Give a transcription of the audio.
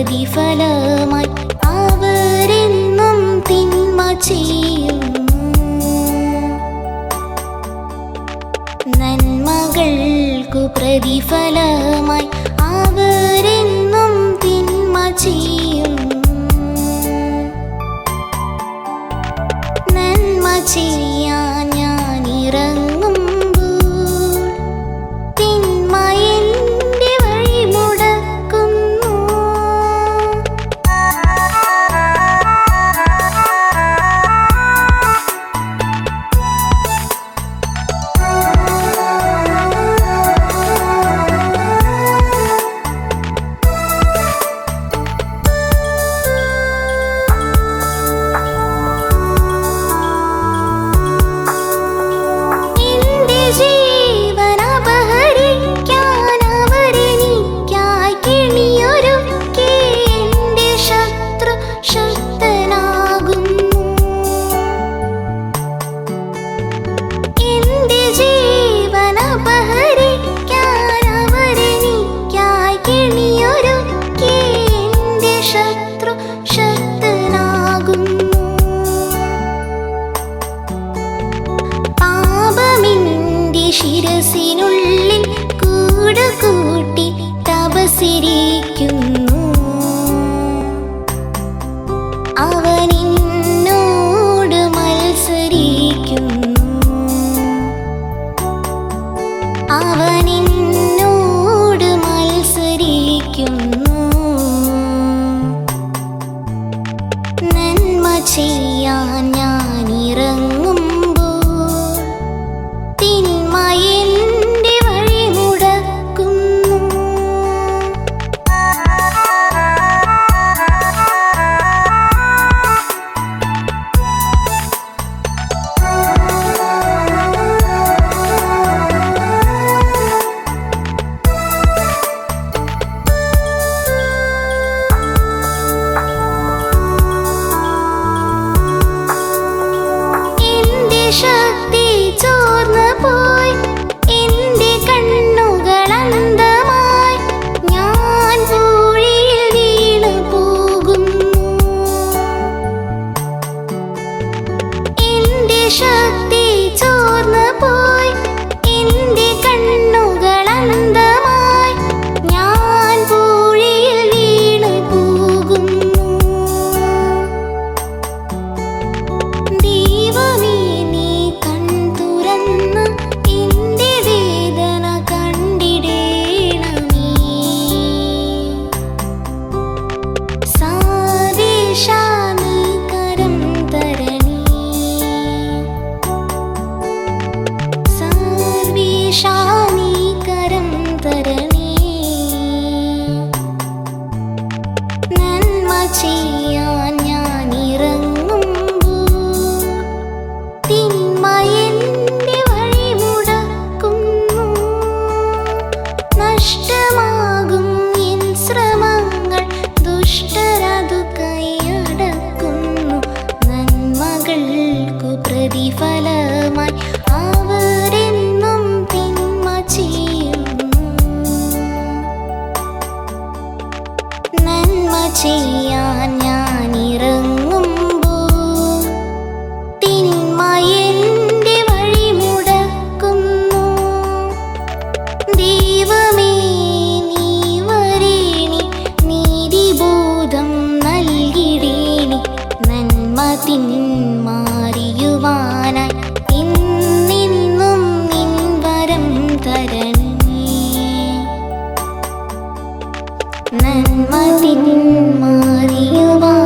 പ്രതിഫലമായി അവരെന്നും തിന്മ ചെയ്യുന്നു. നന്മകൾക്കു പ്രതിഫലമായി അവരെന്നും തിന്മ ചെയ്യുന്നു. നന്മ ചെയ്യാൻ ഞാൻ ഇറങ്ങും Sí. ചെയ്യാൻ ഞാൻ ഇറങ്ങുമ്പോൾ തിന്മയെന്റെ വഴി മുടക്കുന്നു. ദൈവമേ നീ വരേണി നീതിബോധം നൽകിടേണി നന്മ തിന്മ നന്മ തിന്മാറിയുവാൻ